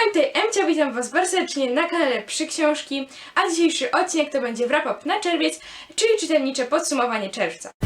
Czołem, tutaj Emcia, witam Was bardzo serdecznie na kanale Przy Książki, a dzisiejszy odcinek to będzie wrap-up na czerwiec, czyli czytelnicze podsumowanie czerwca.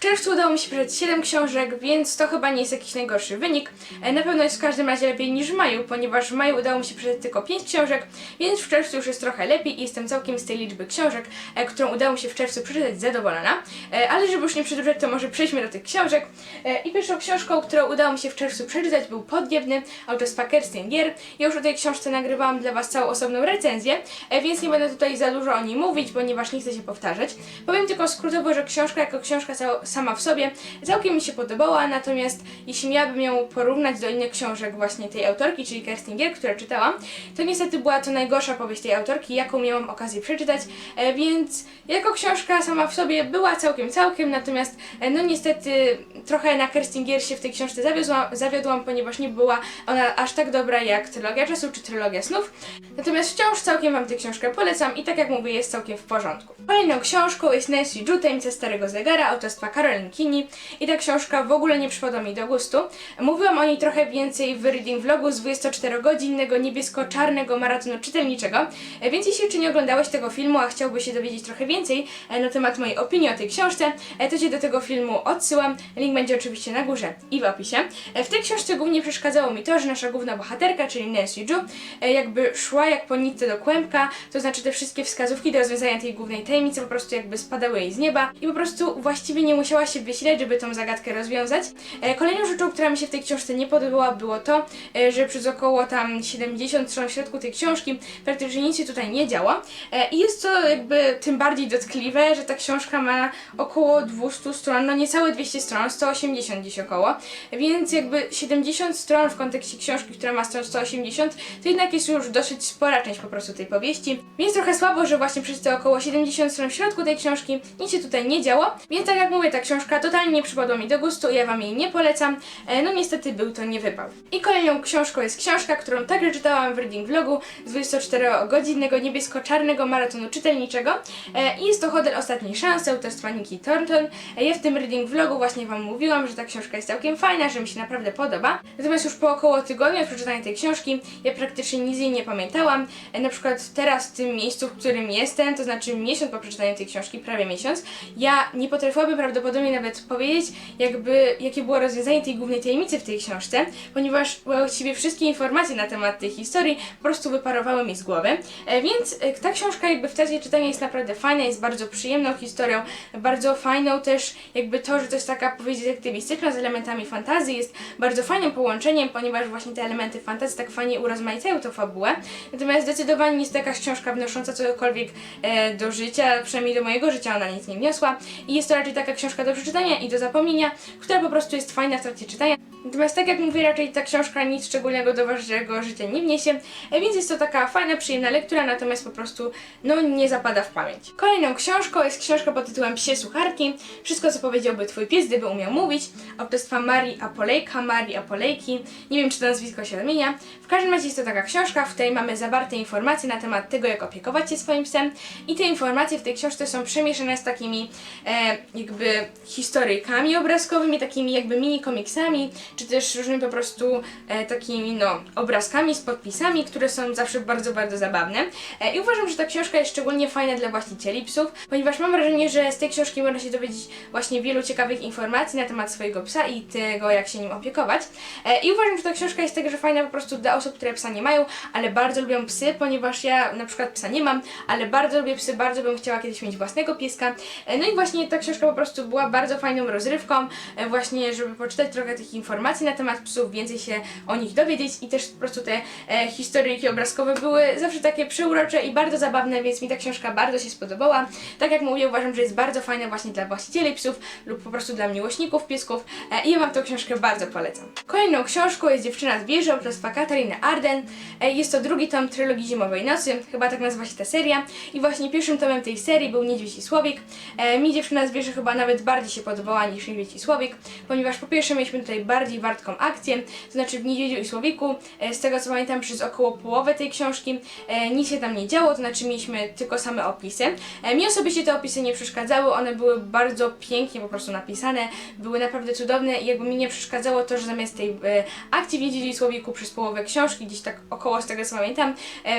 W czerwcu udało mi się przeczytać 7 książek, więc to chyba nie jest jakiś najgorszy wynik. E, Na pewno jest w każdym razie lepiej niż w maju, ponieważ w maju udało mi się przeczytać tylko 5 książek, więc w czerwcu już jest trochę lepiej i jestem całkiem z tej liczby książek, e, którą udało mi się w czerwcu przeczytać zadowolona. E, Ale żeby już nie przedłużać, to może przejdźmy do tych książek. I pierwszą książką, którą udało mi się w czerwcu przeczytać był Podniebny autorstwa Kerstin Gier. Ja już o tej książce nagrywałam dla Was całą osobną recenzję, więc nie będę tutaj za dużo o niej mówić, ponieważ nie chcę się powtarzać. Powiem tylko skrótowo, że książka jako książka sama w sobie całkiem mi się podobała, natomiast jeśli miałabym ją porównać do innych książek właśnie tej autorki, czyli Kerstin Gier, które czytałam, to niestety była to najgorsza powieść tej autorki, jaką miałam okazję przeczytać, e, więc jako książka sama w sobie była całkiem całkiem, natomiast e, no niestety trochę na Kerstin Gier się w tej książce zawiodłam, ponieważ nie była ona aż tak dobra jak Trylogia Czasu czy Trylogia Snów, natomiast wciąż całkiem Wam tę książkę polecam i tak jak mówię jest całkiem w porządku. Kolejną książką jest Nancy Drew, Tajemnica Starego Zegara, autorstwa Caroline Kini i ta książka w ogóle nie przypada mi do gustu. Mówiłam o niej trochę więcej w reading vlogu z 24-godzinnego niebiesko-czarnego maratonu czytelniczego, więc jeśli jeszcze nie oglądałeś tego filmu, a chciałbyś się dowiedzieć trochę więcej e, na temat mojej opinii o tej książce, e, to Cię do tego filmu odsyłam. Link będzie oczywiście na górze i w opisie. E, W tej książce głównie przeszkadzało mi to, że nasza główna bohaterka, czyli Nancy e, jakby szła jak po nitce do kłębka, to znaczy te wszystkie wskazówki do rozwiązania tej głównej tajemnicy po prostu jakby spadały jej z nieba i po prostu właściwie nie musiała się wysilać, żeby tą zagadkę rozwiązać. E, Kolejną rzeczą, która mi się w tej książce nie podobała, było to, e, że przez około tam 70 stron w środku tej książki praktycznie nic się tutaj nie działa. E, I jest to jakby tym bardziej dotkliwe, że ta książka ma około 200 stron, no niecałe 200 stron, 180 gdzieś około, więc jakby 70 stron w kontekście książki, która ma stron 180, to jednak jest już dosyć spora część po prostu tej powieści, więc trochę słabo, że właśnie przez te około 70 stron w środku tej książki nic się tutaj nie działo, więc tak jak mówię, ta książka totalnie nie przypadła mi do gustu ja Wam jej nie polecam, e, no niestety był to niewypał. I kolejną książką jest książka, którą także czytałam w reading vlogu z 24-godzinnego niebiesko-czarnego maratonu czytelniczego e, i jest to Hodel Ostatniej Szansy autorstwa Nikki Thornton. E, Ja w tym reading vlogu właśnie Wam mówiłam, że ta książka jest całkiem fajna, że mi się naprawdę podoba. Natomiast już po około tygodniu od przeczytania tej książki ja praktycznie nic jej nie pamiętałam. Na przykład teraz w tym miejscu, w którym jestem, to znaczy miesiąc po przeczytaniu tej książki, prawie miesiąc, ja nie potrafiłabym prawdopodobnie nawet powiedzieć, jakby jakie było rozwiązanie tej głównej tajemnicy w tej książce, ponieważ właściwie wszystkie informacje na temat tej historii po prostu wyparowały mi z głowy. E, Więc e, ta książka jakby w trakcie czytania jest naprawdę fajna, jest bardzo przyjemną historią, bardzo fajną też jakby to, że to jest taka powieść detektywistyczna z elementami fantazji, jest bardzo fajnym połączeniem, ponieważ właśnie te elementy fantazji tak fajnie urozmaicają tą fabułę. Natomiast zdecydowanie nie jest to jakaś książka wnosząca cokolwiek e, do życia, przynajmniej do mojego życia ona nic nie wniosła. I jest to raczej taka książka do przeczytania i do zapomnienia, która po prostu jest fajna w trakcie czytania. Natomiast tak jak mówię, raczej ta książka nic szczególnego do waszego życia nie wniesie, e, więc jest to taka fajna, przyjemna lektura, natomiast po prostu no nie zapada w pamięć. Kolejną książką jest książka pod tytułem Psie Sucharki. Wszystko co powiedziałby twój pies, gdyby umiał mówić. Autorstwa Marii Apolejka, Marii Apolejki. Nie wiem czy to nazwisko się odmienia. W każdym razie jest to taka książka, w której mamy zawarte informacje na temat tego, jak opiekować się swoim psem. I te informacje w tej książce są przemieszane z takimi e, jakby historyjkami obrazkowymi, takimi jakby mini komiksami, czy też różnymi po prostu e, takimi no obrazkami z podpisami, które są zawsze bardzo, bardzo zabawne. E, I uważam, że ta książka jest szczególnie fajna dla właścicieli psów, ponieważ mam wrażenie, że z tej książki można się dowiedzieć właśnie wielu ciekawych informacji na temat swojego psa i tego, jak się nim opiekować. E, I uważam, że ta książka jest także fajna po prostu dla osób, które psa nie mają, ale bardzo lubią psy, ponieważ ja na przykład psa nie mam, ale bardzo lubię psy, bardzo bym chciała kiedyś mieć własnego pieska. E, No i właśnie ta książka po prostu była bardzo fajną rozrywką, e, właśnie żeby poczytać trochę tych informacji na temat psów, więcej się o nich dowiedzieć i też po prostu te e, historyjki obrazkowe były zawsze takie przeurocze i bardzo zabawne, więc mi ta książka bardzo się spodobała. Tak jak mówię, uważam, że jest bardzo fajna właśnie dla właścicieli psów lub po prostu dla miłośników piesków e, i ja Wam tę książkę bardzo polecam. Kolejną książką jest Dziewczyna z wieży autorstwa Katariny Arden. E, Jest to drugi tom trylogii Zimowej Nocy, chyba tak nazywa się ta seria i właśnie pierwszym tomem tej serii był Niedźwiedź i Słowik. E, Mi Dziewczyna z wieży chyba nawet bardziej się podobała niż Niedźwiedź i Słowik, ponieważ po pierwsze mieliśmy tutaj bardziej wartką akcję, to znaczy w Niedźwiedziu i Słowiku, e, z tego co pamiętam przez około połowę tej książki e, nic się tam nie działo, to znaczy mieliśmy tylko same opisy. E, mi osobiście te opisy nie przeszkadzały, one były bardzo pięknie po prostu napisane, były naprawdę cudowne i jakby mi nie przeszkadzało to, że zamiast tej akcji w Niedźwiedziu i Słowiku przez połowę książki, gdzieś tak około z tego co pamiętam,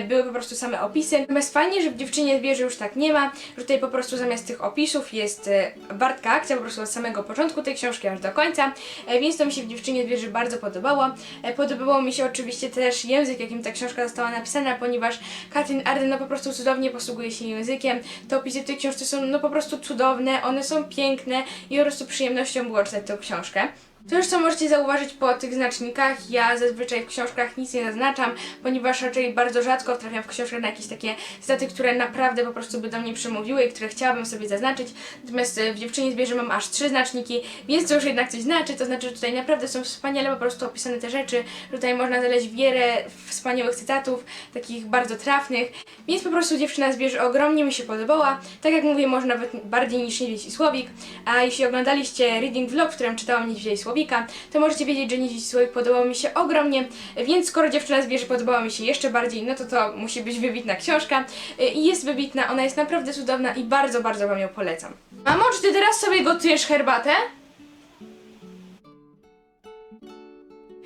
były po prostu same opisy. Natomiast fajnie, że w Dziewczynie Zwierzę już tak nie ma, że tutaj po prostu zamiast tych opisów jest wartka akcja po prostu od samego początku tej książki aż do końca, więc to mi się w Dziewczynie Zwierzę bardzo podobało. E, podobało mi się oczywiście też język, jakim ta książka została napisana, ponieważ Katrin Arden no po prostu cudownie posługuje się językiem. Te opisy tej książce są no po prostu cudowne, one są piękne i po prostu przyjemnością było czytać tę książkę. To już co możecie zauważyć po tych znacznikach, ja zazwyczaj w książkach nic nie zaznaczam, ponieważ raczej bardzo rzadko trafiam w książkę na jakieś takie cytaty, które naprawdę po prostu by do mnie przemówiły i które chciałabym sobie zaznaczyć. Natomiast e, w Dziewczynie Zwierzę mam aż trzy znaczniki, więc to już jednak coś znaczy, to znaczy, że tutaj naprawdę są wspaniale po prostu opisane te rzeczy, tutaj można znaleźć wiele wspaniałych cytatów, takich bardzo trafnych, więc po prostu Dziewczyna Zwierzę ogromnie mi się podobała. Tak jak mówię, może nawet bardziej niż Niedźwiedź i Słowik, a jeśli oglądaliście reading vlog, w którym czytałam Niedźwiedzia i Słowika, to możecie wiedzieć, że Niedźwiedź i Słowik podobał mi się ogromnie, więc skoro Dziewczyna Zwierzę podobała mi się jeszcze bardziej, no to to musi być wybitna książka Y, i jest wybitna, ona jest naprawdę cudowna i bardzo, bardzo Wam ją polecam. Mamo, czy Ty teraz sobie gotujesz herbatę?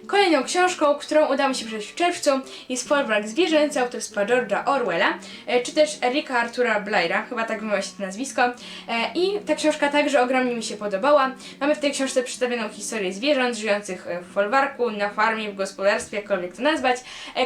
Kolejną książką, którą udało mi się przeczytać w czerwcu jest Folwark Zwierzęcy autorstwa George'a Orwella, e, czy też Erika Artura Blaira, chyba tak wymawia się to nazwisko. E, I ta książka także ogromnie mi się podobała. Mamy w tej książce przedstawioną historię zwierząt żyjących e, w folwarku, na farmie, w gospodarstwie, jakkolwiek to nazwać,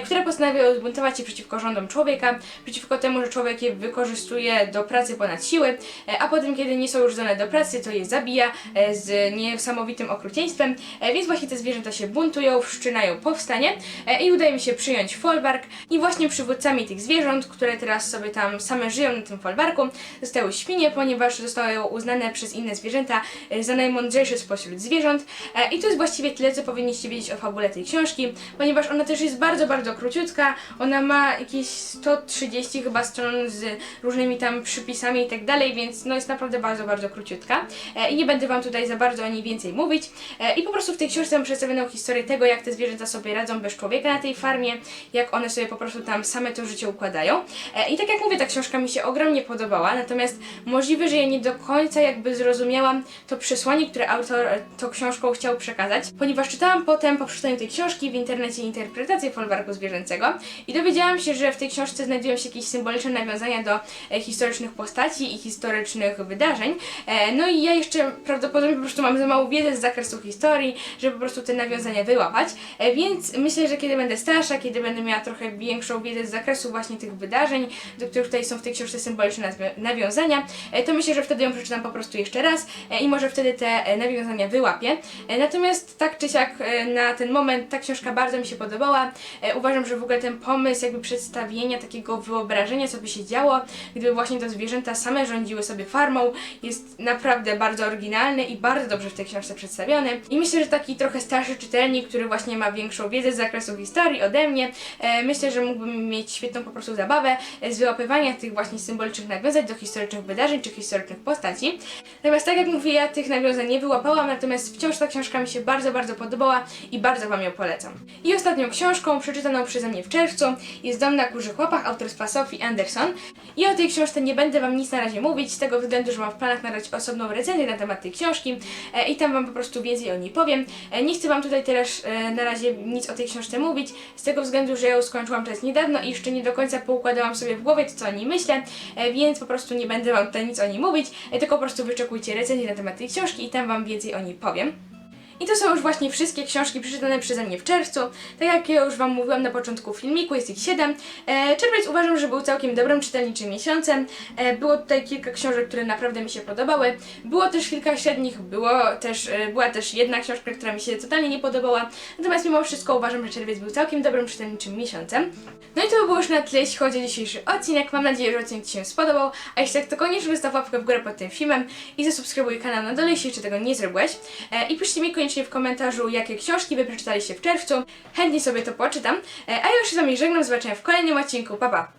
które postanawiały zbuntować się przeciwko rządom człowieka, przeciwko temu, że człowiek je wykorzystuje do pracy ponad siły, a potem, kiedy nie są już zdolne do pracy, to je zabija z niesamowitym okrucieństwem, więc właśnie te zwierzęta się buntują, wszczynają powstanie e, i udaje mi się przyjąć folwark. I właśnie przywódcami tych zwierząt, które teraz sobie tam same żyją na tym folwarku, zostały świnie, ponieważ zostały uznane przez inne zwierzęta e, za najmądrzejsze spośród zwierząt. E, i to jest właściwie tyle, co powinniście wiedzieć o fabule tej książki, ponieważ ona też jest bardzo, bardzo króciutka, ona ma jakieś 130 chyba stron z różnymi tam przypisami i tak dalej, więc no jest naprawdę bardzo, bardzo króciutka. I nie będę Wam tutaj za bardzo o niej więcej mówić. I po prostu w tej książce mam przedstawioną historię tego, jak te zwierzęta sobie radzą bez człowieka na tej farmie, jak one sobie po prostu tam same to życie układają E, i tak jak mówię, ta książka mi się ogromnie podobała, natomiast możliwe, że ja nie do końca jakby zrozumiałam to przesłanie, które autor tą książką chciał przekazać, ponieważ czytałam potem po przeczytaniu tej książki w internecie interpretację folwarku zwierzęcego i dowiedziałam się, że w tej książce znajdują się jakieś symboliczne nawiązania do e, historycznych postaci i historycznych wydarzeń. E, no i ja jeszcze prawdopodobnie po prostu mam za małą wiedzę z zakresu historii, żeby po prostu te nawiązania wyłapać, e, więc myślę, że kiedy będę starsza, kiedy będę miała trochę większą wiedzę z zakresu właśnie tych wydarzeń, do których tutaj są w tej książce symboliczne nawiązania, e, to myślę, że wtedy ją przeczytam po prostu jeszcze raz e, i może wtedy te nawiązania wyłapię. Natomiast tak czy siak na ten moment ta książka bardzo mi się podobała. Uważam, że w ogóle ten pomysł jakby przedstawienia takiego wyobrażenia, co by się działo, gdyby właśnie te zwierzęta same rządziły sobie farmą, jest naprawdę bardzo oryginalny i bardzo dobrze w tej książce przedstawiony. I myślę, że taki trochę starszy czytelnik, który właśnie ma większą wiedzę z zakresu historii ode mnie, e, myślę, że mógłby mieć świetną po prostu zabawę e, z wyłapywania tych właśnie symbolicznych nawiązań do historycznych wydarzeń czy historycznych postaci. Natomiast tak jak mówię, ja tych nawiązań nie wyłapałam, natomiast wciąż ta książka mi się bardzo, bardzo podobała i bardzo Wam ją polecam. I ostatnią książką przeczytaną przeze mnie w czerwcu jest Dom na kurzych łapach autorstwa Sophie Anderson. I o tej książce nie będę Wam nic na razie mówić, z tego względu, że mam w planach nagrać osobną recenzję na temat tej książki e, i tam Wam po prostu więcej o niej powiem. Nie chcę Wam tutaj e, na razie nic o tej książce mówić, z tego względu, że ją skończyłam teraz niedawno i jeszcze nie do końca poukładałam sobie w głowie to, co o niej myślę, e, więc po prostu nie będę Wam tutaj nic o niej mówić, e, tylko po prostu wyczekujcie recenzji na temat tej książki i tam Wam więcej o niej powiem. I to są już właśnie wszystkie książki przeczytane przeze mnie w czerwcu. Tak jak ja już Wam mówiłam na początku filmiku, jest ich 7. E, czerwiec uważam, że był całkiem dobrym czytelniczym miesiącem. E, było tutaj kilka książek, które naprawdę mi się podobały. Było też kilka średnich, było też, e, była też jedna książka, która mi się totalnie nie podobała. Natomiast mimo wszystko uważam, że czerwiec był całkiem dobrym czytelniczym miesiącem. No i to by było już na tyle, jeśli chodzi o dzisiejszy odcinek. Mam nadzieję, że odcinek Ci się spodobał. A jeśli tak, to koniecznie wystaw łapkę w górę pod tym filmem i zasubskrybuj kanał na dole, jeśli jeszcze tego nie zrobiłeś. E, I piszcie mi koniecznie w komentarzu, jakie książki Wy przeczytaliście w czerwcu. Chętnie sobie to poczytam. E, a ja już się z Wami żegnam, zobaczenia w kolejnym odcinku. Pa, pa!